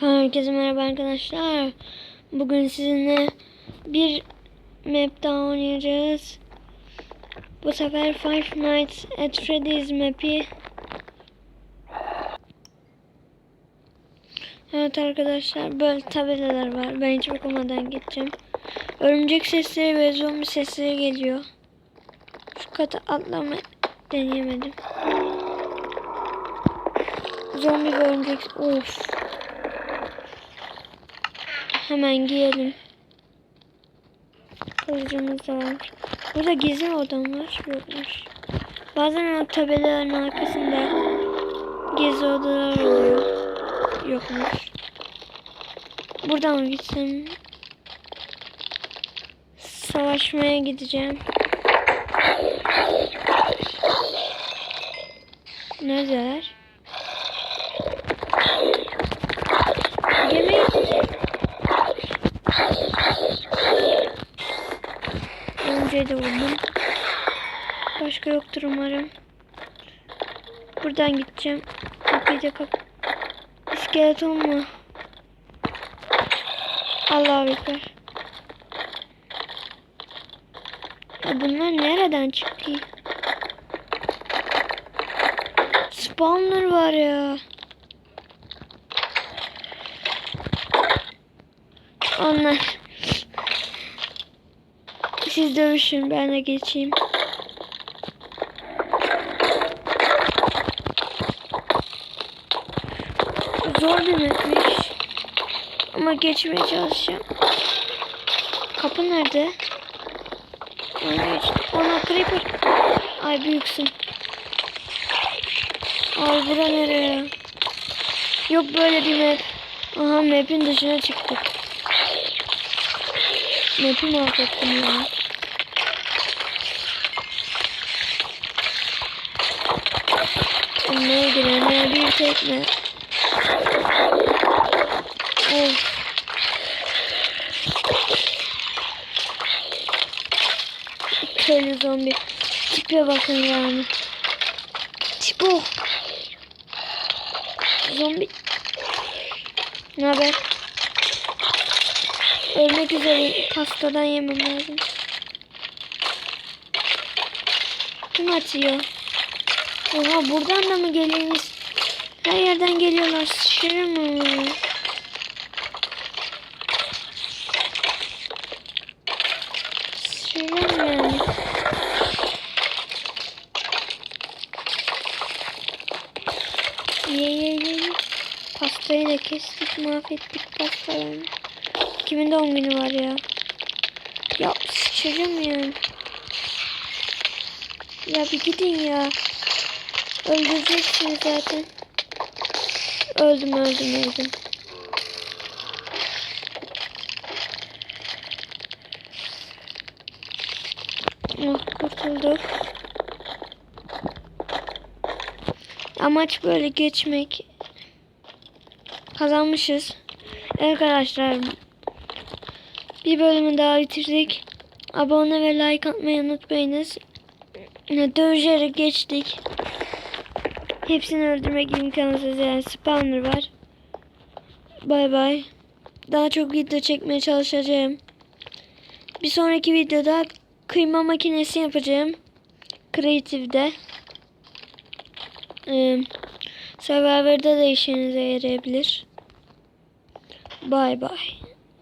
Herkese merhaba arkadaşlar. Bugün sizinle bir map daha oynayacağız. Bu sefer Five Nights at Freddy's map'i. Evet arkadaşlar böyle tabelalar var. Ben hiç okumadan geçeceğim. Örümcek sesleri ve zombi sesleri geliyor. Şu kata atlama deneyemedim. Zombi ve örümcek... Of. Hemen giyelim. Kılıcımız da var. Burada gizli odam var. Yokmuş. Bazen o tabelaların arkasında gizli odalar oluyor. Yokmuş. Buradan mı gitsem? Savaşmaya gideceğim. Neredeler? Önce de vurdum. Başka yoktur umarım. Buradan gideceğim. Kapıyı da kap... İskeleton mu? Allahu Ekber. Ya bunlar nereden çıktı? Spawner var ya. Onlar. Siz dövüşün ben de geçeyim. Zor mapmiş. Ama geçmeye çalışacağım. Kapı nerede? Ona creeper. Ay büyüksün. Ay bura nereye? Yok böyle bir map. Aha map'in dışına çıktık. Map'i mahvettim ya. Ne girene bir tekme. Of. Köylü zombi. Tipe bakın yani. Tip o. Zombi. Ne haber? Ölmek üzere pastadan yemem lazım. Kim atıyor? Oha buradan da mı geliyorsunuz? Her yerden geliyorlar. Şişirir mi? Şişirir mi? Ye ye ye. Pastayı da kestik mahvettik pastalarını. Kimin doğum günü var ya? Ya sıçacağım yani. Ya bir gidin ya. Öldüreceksiniz zaten. Öldüm öldüm öldüm. Oh kurtulduk. Amaç böyle geçmek. Kazanmışız. Arkadaşlar. Bir bölümü daha bitirdik. Abone ve like atmayı unutmayınız. Dövüşerek geçtik. Hepsini öldürmek imkansız yani spawner var. Bay bay. Daha çok video çekmeye çalışacağım. Bir sonraki videoda kıyma makinesi yapacağım. Creative'de. Ee, Survivor'da da işinize yarayabilir. Bay bay.